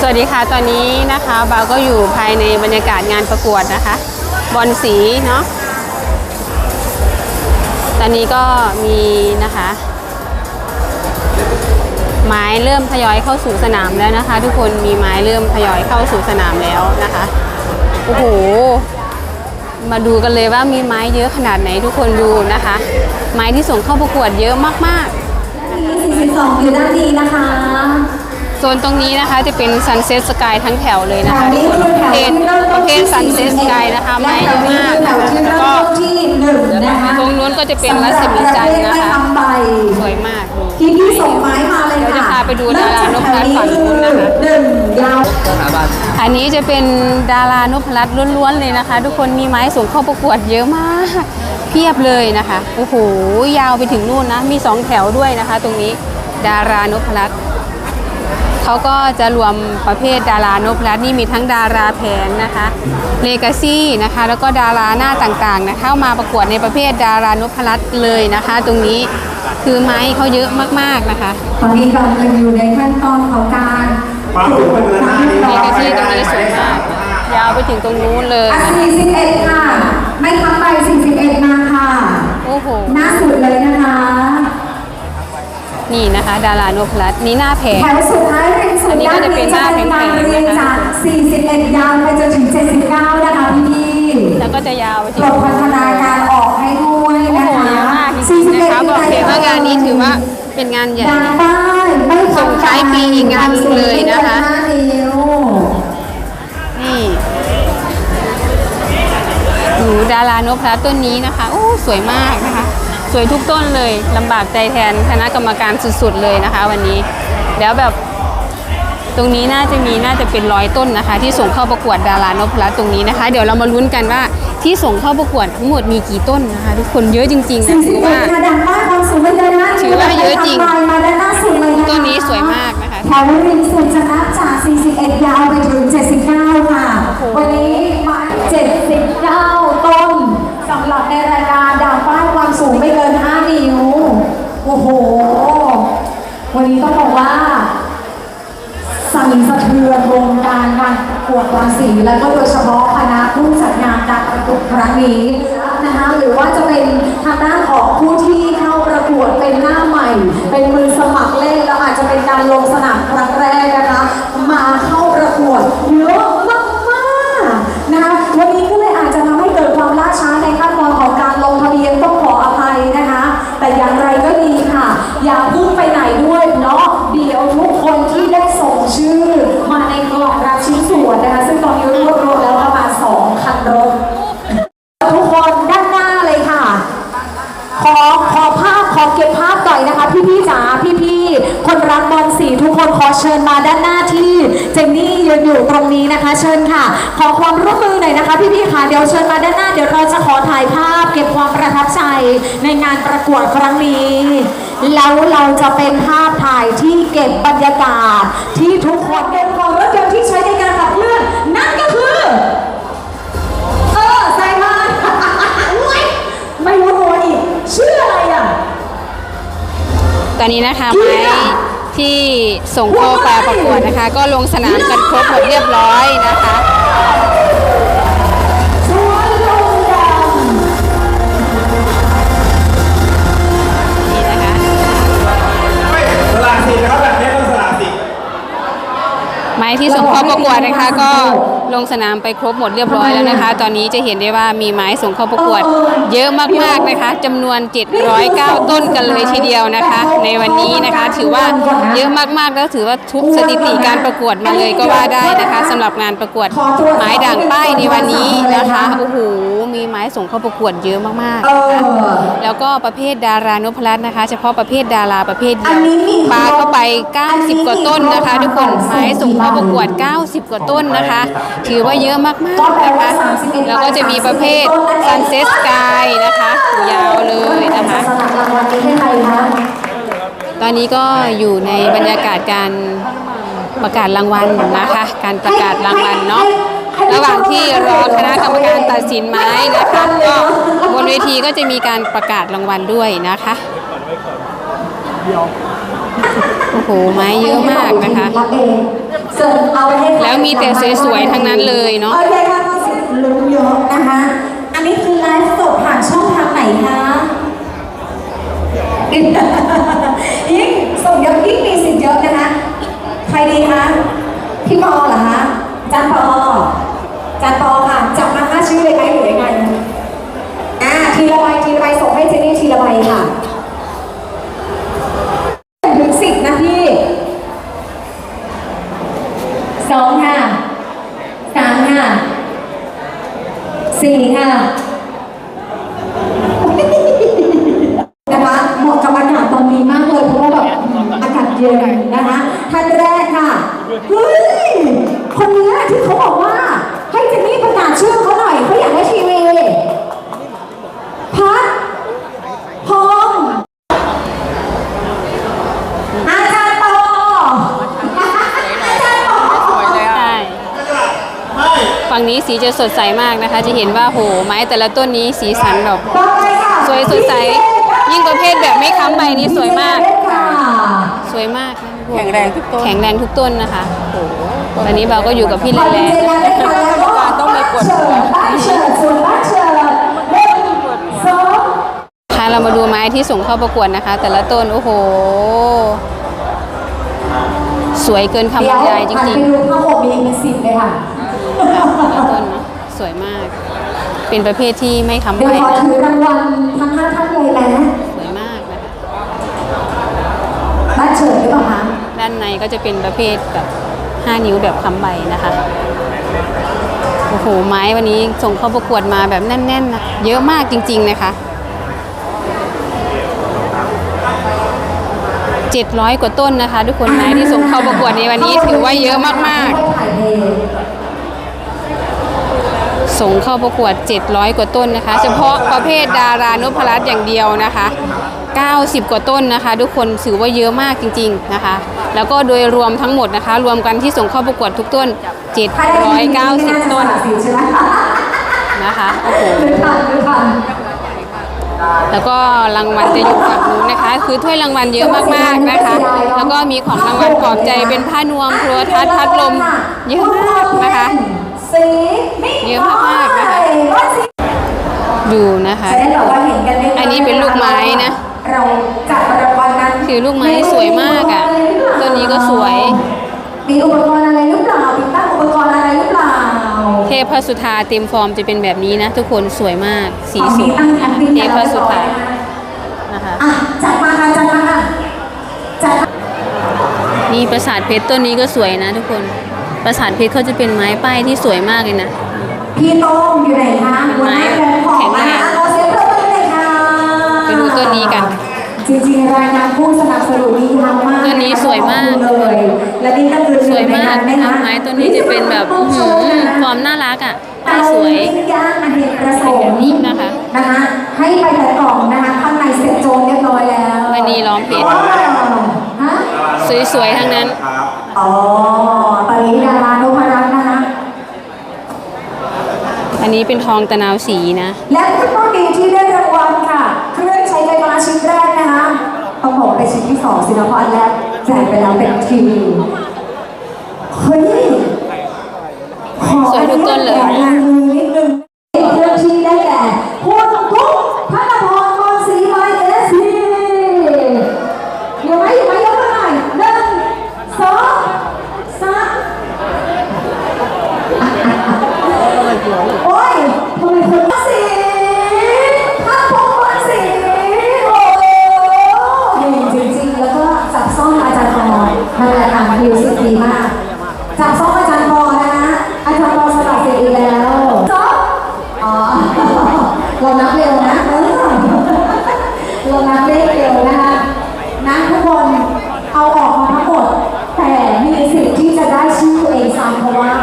สวัสดีค่ะตอนนี้นะคะบาก็อยู่ภายในบรรยากาศงานประกวดนะคะ บอลสีเนาะตอนนี้ก็มีนะคะ ไม้เริ่มทยอยเข้าสู่สนามแล้วนะคะ ทุกคนมีไม้เริ่มทยอยเข้าสู่สนามแล้วนะคะโอ้โหมาดูกันเลยว่ามีไม้เยอะขนาดไหนทุกคนดูนะคะ ไม้ที่ส่งเข้าประกวดเยอะมากๆ 42อยู่ด้านนี้นะคะโซนตรงนี้นะคะจะเป็น Sunset Sky ทั้งแถวเลยนะคะทุกคนประเภทประเภท Sunset Sky นะคะไม้เยอะมากแถนะวคะที่แล้วเริ่ก็มที่หนึ่งนะคะตรงนู้นก็จะเป็นรัศมีจันทร์นะคะสวยมากดูพี่พี่ส่งไม้มาเลยค่ะเดี๋ยวจะพาไปดูดารานพรัตน์ฝั่งนู้นนะคะหนึ่งยาวอันนี้จะเป็นดารานพรัตน์ล้วนๆเลยนะคะ ทุกคนมีไม้ส่งเข้าประกวดเยอะมาก เพียบเลยนะคะโอ้โหยาวไปถึงนู่นนะมีสองแถวด้วยนะคะ ตรงนี้ ดารานพรัตน์เขาก็จะรวมประเภทดารานพรัตน์นี่มีทั้งดาราแผงนะคะเลกาซี่นะคะแล้วก็ดาราหน้าต่างๆนะเข้ามาประกวดในประเภทดารานพรัตน์เลยนะคะ ตรงนี้คือไม้เขาเยอะมากๆนะคะตอนนี้กำลังอยู่ในขั้นตอนของการความสูงเป็นเดินหน้านี้เลกาซี่ตรงนี้สวยมากยาวไปถึงตรงนู้นเลยอะนะคะ 41 ค่ะ ไม่ทับไป 41 มาค่ะ โอ้โห หน้าสุดเลยนะคะ นี่นะคะ ดารานพรัตน์นี่หน้าแผงแถวสุดท้ายเรียงสุดอันนี้ก็จะเป็นหน้าแผงๆการเรียงนะคะจาก 41 ยาวไปจนถึง 79 นะคะพี่พี่แล้วก็จะยาวไปถึปงลดพัฒนาการออกให้ด้วยโอ้นะโหคะเยอะมากจริงๆนะคะบอกเลยว่างานนี้ถือว่าเป็นงานใหญ่ดังป้ายไม่ส่งท้ายปีอีกงานหนึ่งเลยนะคะห้านิ้วนี่หนูดารานพรัตน์ต้นนี้นะคะโอ้สวยมากนะคะ สวยทุกต้นเลยลำบากใจแทนคณะกรรมการสุดๆเลยนะคะ วันนี้เดี๋ยวแบบตรงนี้น่าจะมีน่าจะเป็นร้อยต้นนะคะ ที่ส่งเข้าประกวดดารานพรัตน์ตรงนี้นะคะ เดี๋ยวเรามาลุ้นกันว่าที่ส่งเข้าประกวดทั้งหมดมีกี่ต้นนะคะ ทุกคนเยอะจริงๆนะถือว่า41ค่ะดังป้ายความสูงไม่เกินห้านิ้วถือว่าเยอะจริงมาด้านหน้าสุดเลยนะคะต้นนี้สวยมากนะคะแถวริมสุดชนะจาก 41 ยาวไปถึง 79 ค่ะ วันนี้มา79 ต้นสำหรับในรายการดาวป้ายความสูงไม่เกิน 5 นิ้ว โอ้โห วันนี้ต้องบอกว่าสั่นสะเทือนวงการการประกวดวาสีและก็โดยเฉพาะคณะผู้จัดงานการประกวดครั้งนี้นะคะหรือว่าจะเป็นทางด้านของผู้ที่เข้าประกวดเป็นหน้าใหม่ เป็นมือสมัครเล่นแล้วอาจจะเป็นการลงสนามครั้งแรกนะคะมาเข้าประกวดเยอะ เชิญมาด้านหน้าที่เจนนี่ยืนอยู่ตรงนี้นะคะ เชิญค่ะ ขอความร่วมมือหน่อยนะคะพี่พี่ๆค่ะเดี๋ยวเชิญมาด้านหน้าเดี๋ยวเราจะขอถ่ายภาพ เก็บความประทับใจในงานประกวดครั้งนี้แล้วเราจะเป็นภาพถ่ายที่เก็บบรรยากาศที่ทุกคนเป็นของรถยนต์ที่ใช้ในการขับเคลื่อนนั่นก็คือเออใส่มาอุ๊ยไม่รู้ตัวอีกชื่ออะไรอะตอนนี้นะคะไม้ ที่ส่งเข้าไปประกวดนะคะ ก็ลงสนามกันครบหมดเรียบร้อยนะคะชวนลงดนี่นะคะไม่สลากสิทธิ์นะครับแบบนี้ต้องสลากสิทธิ์ไม้ที่ส่งเข้าประกวดนะคะก็ ลงสนามไปครบหมดเรียบร้อยแล้วนะคะ ตอนนี้จะเห็นได้ว่ามีไม้ส่งเข้าประกวด เยอะมากๆนะคะจำนวน 709 ต้นกันเลยทีเดียวนะคะ ในวันนี้นะคะถือว่าเยอะมากๆแล้วถือว่าทุบสถิติการประกวดมาเลยก็ว่าได้นะคะสำหรับงานประกวดไม้ด่างป้ายในวันนี้นะคะโอ้โห มีไม้ส่งเข้าประกวดเยอะมากำเอๆนะคะอแล้วก็ประเภทดารานพรัตน์นะคะ เฉพาะประเภทดาราประเภทเดีอัยนวนี้มีปาเข้าไปอันนี้90 กว่าต้นนะคะ ทุกคนไม้ส่งเข้าประกวด 90 กว่าต้นนะคะ ถือว่าเยอะมากๆนะคะแล้วก็จะมีประเภท Sunset Sky นะคะยาวเลยนะคะสลักรางวัลนี้ให้ใครคะ ตอนนี้ก็อยู่ในบรรยากาศการประกาศรางวัลนะคะ การประกาศรางวัลเนาะ ระหว่างที่รอคณะกรรมการตัดสินไม้นะคะก็บนเวทีก็จะมีการประกาศรางวัลด้วยนะคะโอ้โหไม้เยอะมากนะคะเองส่วนเอาให้แล้วมีแต่สวยๆทั้งนั้นเลยเนอะโอเคค่ะก็สิลุ้นเยอะนะคะ อันนี้คือไลฟ์สดผ่านช่องทางไหนคะยิ่งส่งเยอะยิ่งมีสิทธิ์เยอะนะคะ ใครดีคะ พี่ปอเหรอคะจันปอ จันปอค่ะจับมาห้าชื่อเลยไหมหรือยังไงอ่าทีละใบทีละใบส่งให้เจนนี่ทีละใบค่ะถึงสิบนะพี่สองค่ะสามค่ะสี่ค่ะเหมาะกับอากาศตอนนี้มากเลยเพราะว่าแบบอากาศเย็นนะคะท่านแรกค่ะเฮ้ยคนนี้ที่เขาบอกว่า ให้เจนนี่ประกาศชื่อเขาหน่อยเขาอยากได้ทีวีพัดพงษ์อาจารย์ปออาจารย์ปอ ใช่ฝั่งนี้ สีจะสดใสมากนะคะ จะเห็นว่าโหไม้แต่ละต้นนี้สีสันแบบต่อไปค่ะสวยสดใส ยิ่งประเภทแบบไม่ค้ำใบนี่สวยมากค่ะสวยมากค่ะแข็งแรงทุกต้นแข็งแรงทุกต้นนะคะตอนนี้เราก็อยู่กับพี่แลแลต้องมีกดบ้านเฉิดส่วนบ้านเฉิดเล่นสองค่ะเรามาดูไม้ที่ส่งเข้าประกวดนะคะ แต่ละต้นโอ้โหสวยเกินคำบรรยายจเดี๋วหันริงไปดูผ้าห่มมีเป็นสิบเลยค่ะๆแต่ละต้นนะสวยมาก เป็นประเภทที่ไม่ค้ำเดี๋ใบยวขอนะถือรางวัลทั้งห้าท่านเลยนะสวยมากนะคะ บ้านเฉิดหรือเปล่าคะด้านในก็จะเป็นประเภทแบบ 5 นิ้วแบบค้ำใบนะคะ โอ้โห ไม้วันนี้ส่งเข้าประกวดมาแบบแน่นๆนะเยอะมากจริงๆนะคะ 700 กว่าต้นนะคะ ทุกคนไม้ที่ส่งเข้าประกวดในวันนี้ถือว่าเยอะมากๆ ส่งเข้าประกวด 700 กว่าต้นนะคะ เฉพาะประเภทดารานพรัตน์อย่างเดียวนะคะ 90 กว่าต้นนะคะ ทุกคนถือว่าเยอะมากจริง ๆนะคะ แล้วก็โดยรวมทั้งหมดนะคะ รวมกันที่ส่งเข้าประกวดทุกต้น 790 ต้นนะคะโอ้โหหรือทันหรือทันแล้วก็รางวัลจะอยู่ฝั่งนู้นนะคะ คือถ้วยรางวัลเยอะมากๆนะคะ แล้วก็มีของรางวัลปลอบใจเป็นผ้านวมโทรทัศน์พัดลมเยอะ สีมิ เยอะมากๆนะคะ ว่าสี ดูนะคะ จะได้แบบว่าเห็นกั นได้อันนี้เป็นลูกไม้นะเราจัดรางวัลนั้นคือลูกไม้สวยมากอะต้นนี้ก็สวย มีอุปกรณ์อะไรหรือเปล่าติดตั้งอุปกรณ์อะไรหรือเปล่า เทพสุธาเต็มฟอร์มจะเป็นแบบนี้นะ ทุกคนสวยมาก สีสวยฝั่งนี้ตั้งแอปปิ้งเทกันพแล้วสุธาเรียบร้อยนะคะนะคะอะจัดมาค่ะจัดมาค่ะจัดมานี่ปราสาทเพชรต้นนี้ก็สวยนะทุกคนปราสาทเพชรเขาจะเป็นไม้ป้ายที่สวยมากเลยนะ พี่โต้งอยู่ไหนคะหัวหน้าแกนของแข็งแรงนะ ต้นนี้กัน จริงๆ รายงานผู้สนับสนุนดีทำมากต้นนี้สวยมากขอบคุณเลย และนี่ก็คือสวยมากหนึ่งในนะคะงไม้ต้นนี้จะเป็นแบบอื้อหือฟอร์มน่ารักอะป้ายสวยเตาปิ้งย่างอเนกประสงค์นิ่มนะคะนะคะ ให้ไปแต่กล่องนะคะข้างในเสร็จโจงเรียบร้อยแล้ววันนี้ล้อมเพชรอ๋อฮะสวยๆทั้งนั้นครับอ๋อตอนนี้ดารานพรัตน์นะคะ อันนี้เป็นทองตะนาวสีนะ และผู้โชคดีที่ได้รางวัลค่ะ เครื่องใชิ้นแรกนะคะต้องบอกเป็นชิ้นที่สองสินะเพราะอันแรกแจกไปแล้วเป็นทีวีเฮ้ยขอสวยทุกต้นเลยแกะลายมือนิดนึงเครื่องที่ได้แก่คุณทุกพระนครมนศรีไมเอสพีอยู่ไหมอยู่ไหมยกมือหน่อยหนึ่งสองสาม โอ้ยทำไมคนสีภาพพงวันสีโอ้เก่งจริงๆ แล้วก็จับซ่อมอาจารย์พอนั่นแหละค่ะมิวสิกดีมาก จับซ่อมอาจารย์พอนะคะอาจารย์พอสลับเสร็จอีกแล้วซ่อมอ๋อ เรานับเร็วนะเออเรานับเลขเร็วนะคะนะทุกคนเอาออกมาทั้งหมด แต่มีสิทธิ์ที่จะได้ชื่อตัวเองซ้ำเพราะว่า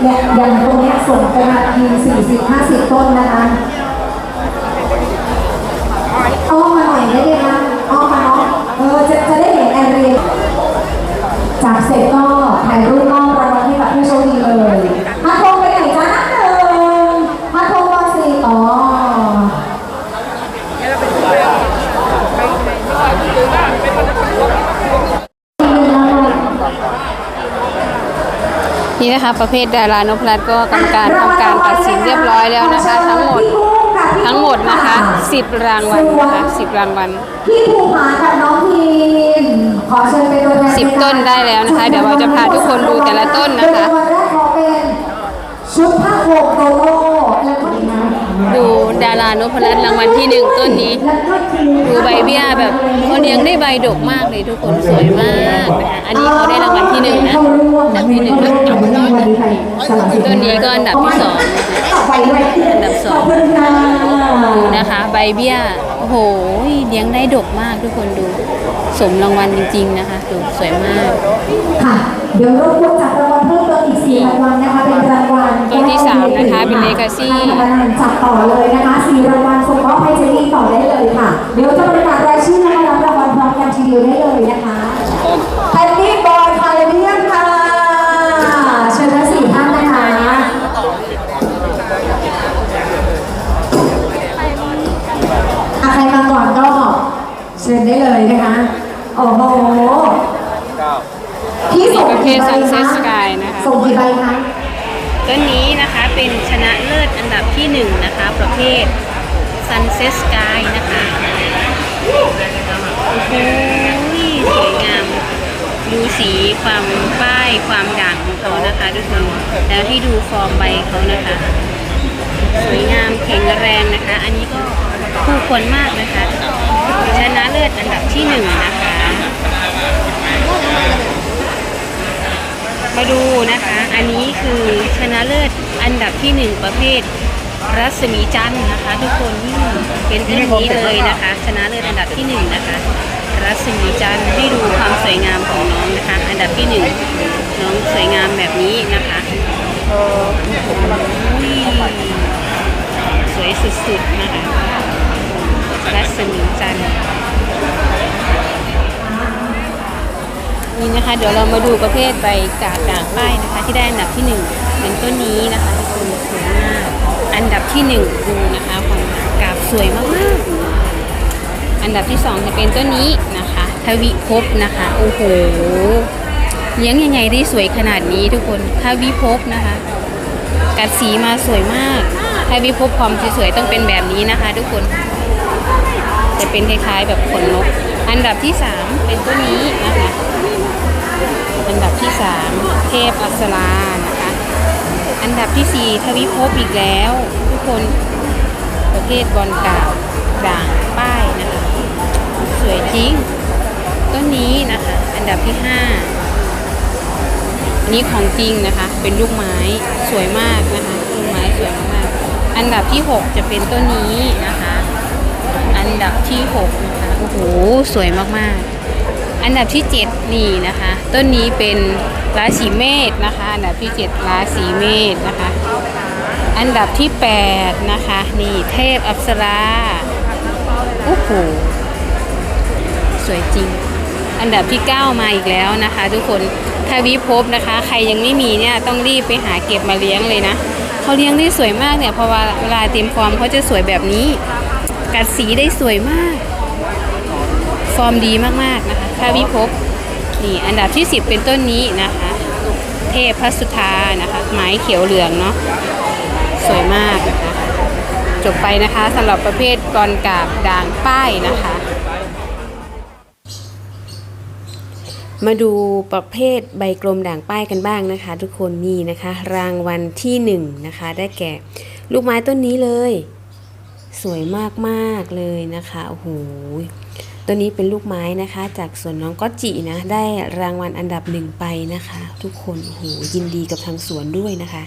เนี่ยอย่างตรงเนี้ยส่งไป มีสี่สิบห้าสิบต้นนะคะ นี่นะคะ ประเภทดารานพรัตน์ก็กรรมการทำการตัดสินเรียบร้อยแล้วนะคะ ทั้งหมดทั้งหมดนะคะ10รางวัลนะคะ10รางวัลพี่ภูผากับน้องพีนขอเชิญเป็นตัวแทนสิบต้นได้แล้วนะคะ เดี๋ยวเราจะพาทุกคนดูแต่ละต้นนะคะโดยรางวัลแรกขอเป็นชุดผ้าห่มโตโต้แล้วก็อีกนะดู ดารานพรัตน์รางวัลที่หนึ่งต้นนี้แล้วก็ทีดูใบเบี้ยแบบเขาเลี้ยงได้ใบดกมากเลยทุกคนสวยมากนะคะอันนี้เขาได้รางวัลที่หนึ่งนะอันดับที่หนึ่งนะต้นนี้ก็อันดับที่สองอันดับสองขอบคุณค่ะดูนะคะ ใบเบี้ยโอ้โหเลี้ยงได้ดกมากทุกคนดูสมรางวัลจริง ๆ นะคะดูสวยมากค่ะเดี๋ยวรบกวนจัดรางวัลเพิ่มเติม อีกสี่รางวัลนะคะเป็นรางวัลต้นที่สามนะคะเป็น Legacy ทางพนักงานจัดต่อเลยนะคะสี่รางวัลส่งมอบให้เจนนี่ต่อได้เลยค่ะ เดี๋ยวจะประกาศรายชื่อและรับรางวัลพร้อมกันทีเดียวได้เลยนะคะแพนนี่บอยคาเลเบียนค่ะเชิญทั้งสี่ท่านนะคะอะใครมาก่อนก็เชิญได้เลยนะคะ โอ้โหที่ส่งประเภกี่ทใบ Sunset คะ Sky นะคะส่งกี่ใบคะต้นนี้นะคะเป็นชนะเลิศอันดับที่หนึ่งนะคะ ประเภท Sunset Sky นะคะโอ้โหสวยงามดูสีความป้ายความด่างของเขานะคะทุกคนแล้วที่ดูฟอร์มใบเขานะคะ สวยงามแข็งแรงนะคะ อันนี้ก็คู่ควรมากนะคะ ชนะเลิศอันดับที่หนึ่งนะคะ มาดูนะคะ อันนี้คือชนะเลิศอันดับที่หนึ่งประเภทรัศมีจันทร์นะคะ ทุกคนนี่เป็นต้นนี้เลยนะคะ ชนะเลิศอันดับที่หนึ่งนะคะรัศมีจันทร์ให้ดูความสวยงามของน้องนะคะ อันดับที่หนึ่งน้องสวยงามแบบนี้นะคะสวยสุดๆนะคะรัศมีจันทร์ นี่นะคะ เดี๋ยวเรามาดูประเภทใบกาดด่างป้ายนะคะ ที่ได้อันดับที่หนึ่งเป็นต้นนี้นะคะทุกคนสวยมากอันดับที่หนึ่งดูนะคะความกาบสวยมากๆ อันดับที่สองจะเป็นต้นนี้นะคะ ทวิภพนะคะโอ้โหเลี้ยงยังไงได้สวยขนาดนี้ทุกคนทวิภพนะคะ กัดสีมาสวยมากทวิภพความสวยๆต้องเป็นแบบนี้นะคะ ทุกคนจะเป็นคล้ายๆแบบขนนก อันดับที่สามเป็นต้นนี้นะคะ อันดับที่ 3 เทพอัสรานะคะ อันดับที่ 4 ทวิภพอีกแล้ว ทุกคนประเภทบอลกาวด่างป้ายนะคะ สวยจริง ต้นนี้นะคะ อันดับที่5อันนี้ของจริงนะคะ เป็นลูกไม้สวยมากนะคะลูกไม้สวยมาก อันดับที่ 6 จะเป็นต้นนี้นะคะ อันดับที่ 6 นะคะ โอ้โห สวยมากๆ อันดับที่ 7 นี่นะคะ ต้นนี้เป็นราศีเมษนะคะ อันดับที่ 7 ราศีเมษนะคะ อันดับที่ 8 นะคะ นี่เทพอัปสราโอ้โหสวยจริง อันดับที่ 9 มาอีกแล้วนะคะ ทุกคนถ้าวิภพนะคะ ใครยังไม่มีเนี่ยต้องรีบไปหาเก็บมาเลี้ยงเลยนะเขาเลี้ยงได้สวยมากเนี่ยเพราะว่าเวลาเต็มฟอร์มเขาจะสวยแบบนี้ กัดสีได้สวยมาก ฟอร์มดีมากๆนะคะถ้าวิภพนี่อันดับที่ 10 เป็นต้นนี้นะคะ เทพพระสุธานะคะไม้เขียวเหลืองเนาะสวยมากนะคะจบไปนะคะสำหรับประเภทกรกาบด่างป้ายนะคะ มาดูประเภทใบกลมด่างป้ายกันบ้างนะคะ ทุกคนนี่นะคะ รางวัลที่หนึ่งนะคะ ได้แก่ ลูกไม้ต้นนี้เลย สวยมากๆเลยนะคะโอ้โห ตัวนี้เป็นลูกไม้นะคะ จากสวนน้องก็จินะ ได้รางวัลอันดับหนึ่งไปนะคะ ทุกคนโอ้โหยินดีกับทางสวนด้วยนะคะ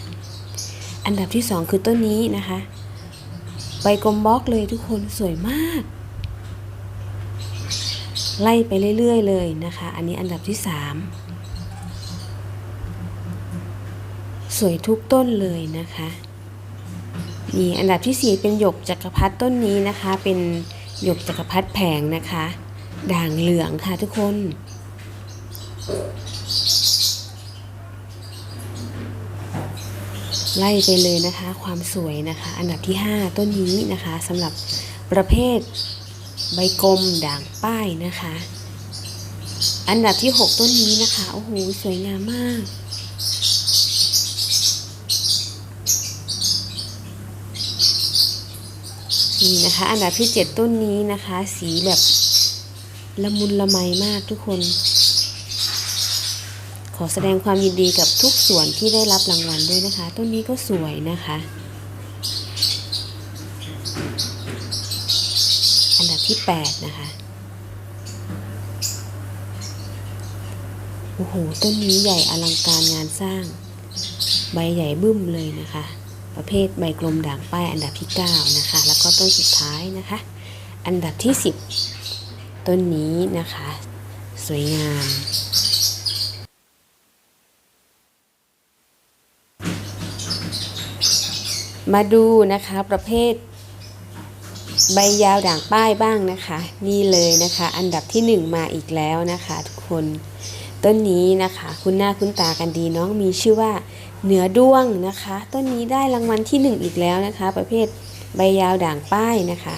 อันดับที่สองคือต้นนี้นะคะใบกลมบล็อกเลยทุกคนสวยมาก ไล่ไปเรื่อย ๆ เลยนะคะ อันนี้อันดับที่สามสวยทุกต้นเลยนะคะนี่อันดับที่สี่เป็นหยกจักรพรรดิต้นนี้นะคะเป็น หยกจักรพรรดิแผงนะคะ ด่างเหลืองค่ะทุกคน ไล่ไปเลยนะคะ ความสวยนะคะ อันดับที่ 5 ต้นนี้นะคะสำหรับประเภทใบกลมด่างป้ายนะคะ อันดับที่ 6 ต้นนี้นะคะ โอ้โห สวยงามมาก นี่นะคะ อันดับที่ 7 ต้นนี้นะคะ สีแบบละมุนละไมมากทุกคน ขอแสดงความยินดีกับทุกส่วนที่ได้รับรางวัลด้วยนะคะ ต้นนี้ก็สวยนะคะ อันดับที่ 8 นะคะโอ้โห ต้นนี้ใหญ่อลังการงานสร้าง ใบใหญ่บึ้มเลยนะคะ ประเภทใบกลมด่างป้ายอันดับที่ 9 นะคะ แล้วก็ต้นสุดท้ายนะคะ อันดับที่ 10 ต้นนี้นะคะ สวยงามมาดูนะคะประเภท ใบยาวด่างป้ายบ้างนะคะ นี่เลยนะคะ อันดับที่ 1 มาอีกแล้วนะคะ ทุกคนต้นนี้นะคะ คุณหน้าคุณตากันดีน้องมีชื่อว่า เหนือด้วงนะคะ ต้นนี้ได้รางวัลที่ 1 อีกแล้วนะคะ ประเภทใบยาวด่างป้ายนะคะ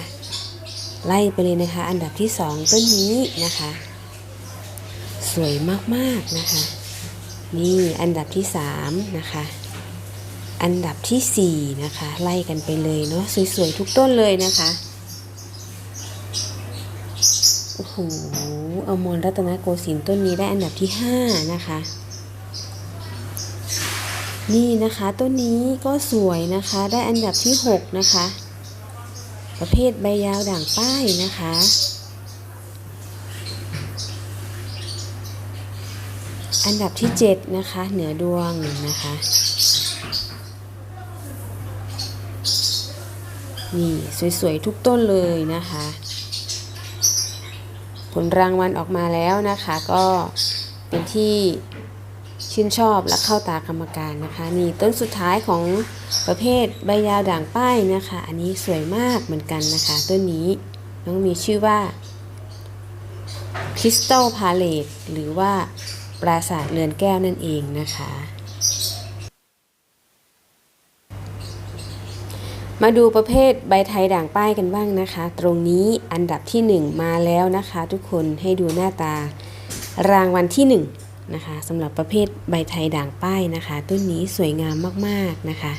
ไล่ไปเลยนะคะ อันดับที่ 2 ต้นนี้นะคะ สวยมากๆนะคะ นี่อันดับที่ 3 นะคะ อันดับทีสี่4 นะคะ ไล่กันไปเลยเนาะสวยๆทุกต้นเลยนะคะโอ้โหอมรรัตนโกสินทร์ต้นนี้ได้อันดับที่ 5 นะคะ นี่นะคะต้นนี้ก็สวยนะคะได้อันดับที่ 6 นะคะ ประเภทใบยาวด่างป้ายนะคะ อันดับที่ 7 นะคะ เหนือดวงนะคะ นี่สวยๆทุกต้นเลยนะคะ ผลรางวัลออกมาแล้วนะคะก็เป็นที่ ชื่นชอบและเข้าตากรรมการนะคะ นี่ต้นสุดท้ายของประเภทใบยาวด่างป้ายนะคะ อันนี้สวยมากเหมือนกันนะคะ ต้นนี้น้องมีชื่อว่าคริสตัลพาเลตหรือว่าปราสาทเรือนแก้วนั่นเองนะคะ มาดูประเภทใบไทยด่างป้ายกันบ้างนะคะ ตรงนี้อันดับที่ 1 มาแล้วนะคะ ทุกคนให้ดูหน้าตารางวัลที่ 1 นะคะสำหรับประเภทใบไทยด่างป้ายนะคะ ต้นนี้สวยงามมากๆนะคะ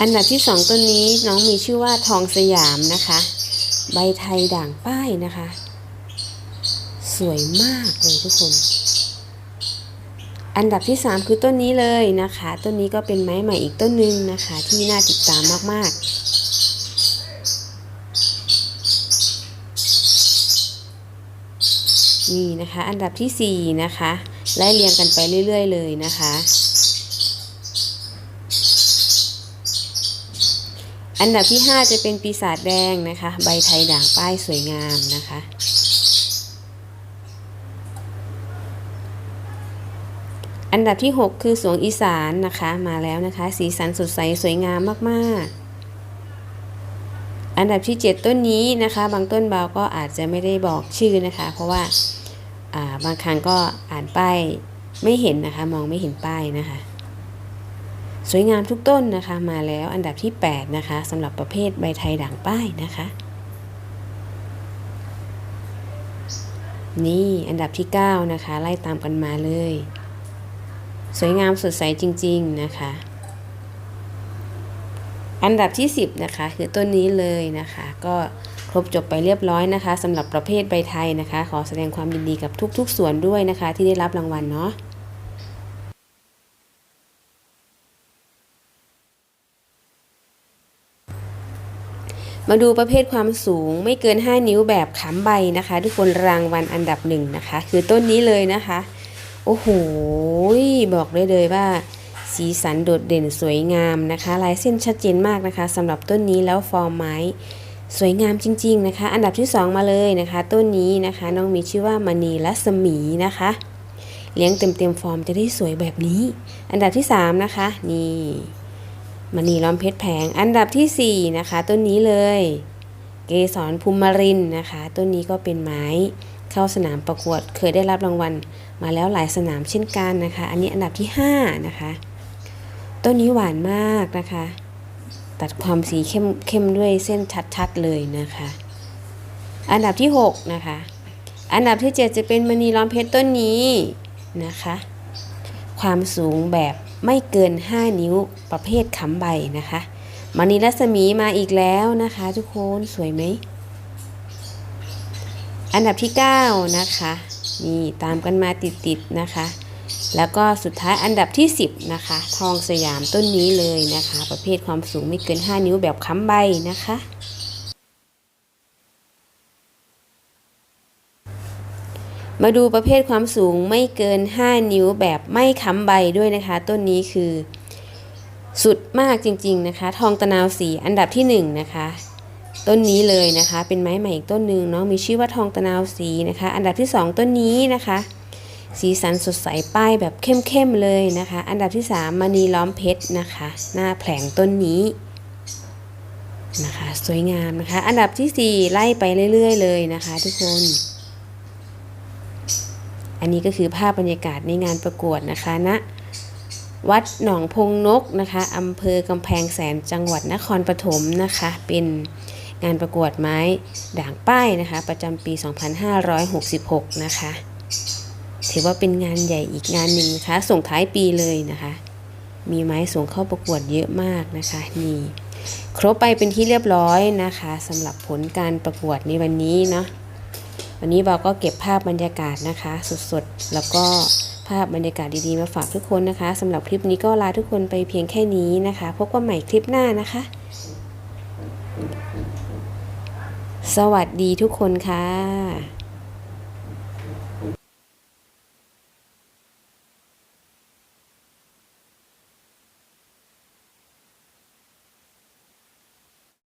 อันดับที่ 2 ต้นนี้น้องมีชื่อว่าทองสยามนะคะ ใบไทยด่างป้ายนะคะ สวยมากเลยทุกคน อันดับที่ 3 คือต้นนี้เลยนะคะ ต้นนี้ก็เป็นไม้ใหม่อีกต้นหนึ่งนะคะ ที่น่าติดตามมากๆ นี่นะคะ อันดับที่ 4 นะคะไล่เรียงกันไปเรื่อย ๆ เลยนะคะ อันดับที่ 5 จะเป็นปีศาจแดงนะคะ ใบไทยด่างป้ายสวยงามนะคะอันดับที่ 6 คือสวงอีสานนะคะ มาแล้วนะคะ สีสันสดใสสวยงามมากๆ อันดับที่ 7 ต้นนี้นะคะ บางต้นเบาก็อาจจะไม่ได้บอกชื่อนะคะ เพราะว่าอ่า บางครั้งก็อ่านป้ายไม่เห็นนะคะ มองไม่เห็นป้ายนะคะ สวยงามทุกต้นนะคะมาแล้วอันดับที่ 8 นะคะสำหรับประเภทใบไทยด่างป้ายนะคะ นี่อันดับที่ 9 นะคะ ไล่ตามกันมาเลย สวยงามสดใสจริง ๆ นะคะ อันดับที่ 10 นะคะ คือต้นนี้เลยนะคะ ก็ ครบจบไปเรียบร้อยนะคะสำหรับประเภทใบไทยนะคะ ขอแสดงความยินดีกับทุก ๆ ส่วนด้วยนะคะ ที่ได้รับรางวัลเนาะมาดูประเภทความสูงไม่เกิน 5 นิ้วแบบขำใบนะคะทุกคนรางวัลอันดับหนึ่งนะคะ คือต้นนี้เลยนะคะ โอ้โห บอกได้เลยว่า สีสันโดดเด่นสวยงามนะคะ ลายเส้นชัดเจนมากนะคะสำหรับต้นนี้แล้วฟอร์มไม้ สวยงามจริง ๆนะคะ อันดับที่ 2 มาเลยนะคะ ต้นนี้นะคะน้องมีชื่อว่ามณีรัศมีนะคะ เลี้ยงเต็มๆฟอร์มจะได้สวยแบบนี้ อันดับที่ 3 นะคะ นี่มณีล้อมเพชรแผง อันดับทีสี่4 นะคะ ต้นนี้เลย เกสรภูมิรินนะคะ ต้นนี้ก็เป็นไม้เข้าสนามประกวดเคยได้รับรางวัลมาแล้วหลายสนามเช่นกันนะคะ อันนี้อันดับที่ 5 นะคะ ต้นนี้หวานมากนะคะ ตัดความสีเข้มเข้มด้วยเส้นชัดๆเลยนะคะ อันดับที่ 6 นะคะ อันดับที่ 7 จะเป็นมณีล้อมเพชรต้นนี้นะคะ ความสูงแบบไม่เกิน 5 นิ้วประเภทค้ำใบนะคะมณีรัศมีมาอีกแล้วนะคะ ทุกคนสวยไหม อันดับที่ 9 นะคะ นี่ตามกันมาติดๆนะคะ แล้วก็สุดท้ายอันดับที่ 10 นะคะ ทองสยามต้นนี้เลยนะคะ ประเภทความสูงไม่เกิน 5 นิ้วแบบค้ำใบนะคะ มาดูประเภทความสูงไม่เกิน 5 นิ้วแบบไม่ค้ำใบด้วยนะคะ ต้นนี้คือ สุดมากจริง ๆนะคะ ทองตะนาวสีอันดับที่ 1 นะคะต้นนี้เลยนะคะ เป็นไม้ใหม่อีกต้นหนึ่งเนาะมีชื่อว่าทองตะนาวสีนะคะ อันดับที่ 2 ต้นนี้นะคะ สีสันสดใสป้ายแบบเข้มๆเลยนะคะ อันดับที่ 3มณีล้อมเพชรนะคะ หน้าแผงต้นนี้นะคะสวยงามนะคะ อันดับทีสี่ 4 ไล่ไปเรื่อย ๆ เลยนะคะ ทุกคน อันนี้ก็คือภาพบรรยากาศในงานประกวดนะคะณนะวัดหนองพงนกนะคะอำเภอกำแพงแสนจังหวัดนครปฐมนะคะ เป็นงานประกวดไม้ด่างป้ายนะคะ ประจำปี 2566 นะคะ ถือว่าเป็นงานใหญ่อีกงานหนึ่งนะคะ ส่งท้ายปีเลยนะคะ มีไม้ส่งเข้าประกวดเยอะมากนะคะนี่ครบไปเป็นที่เรียบร้อยนะคะสำหรับผลการประกวดในวันนี้เนาะวันนี้เราก็เก็บภาพบรรยากาศนะคะ สดๆ แล้วก็ภาพบรรยากาศดีๆ มาฝากทุกคนนะคะสำหรับคลิปนี้ก็ลาทุกคนไปเพียงแค่นี้นะคะ พบกันใหม่คลิปหน้านะคะ สวัสดีทุกคนค่ะ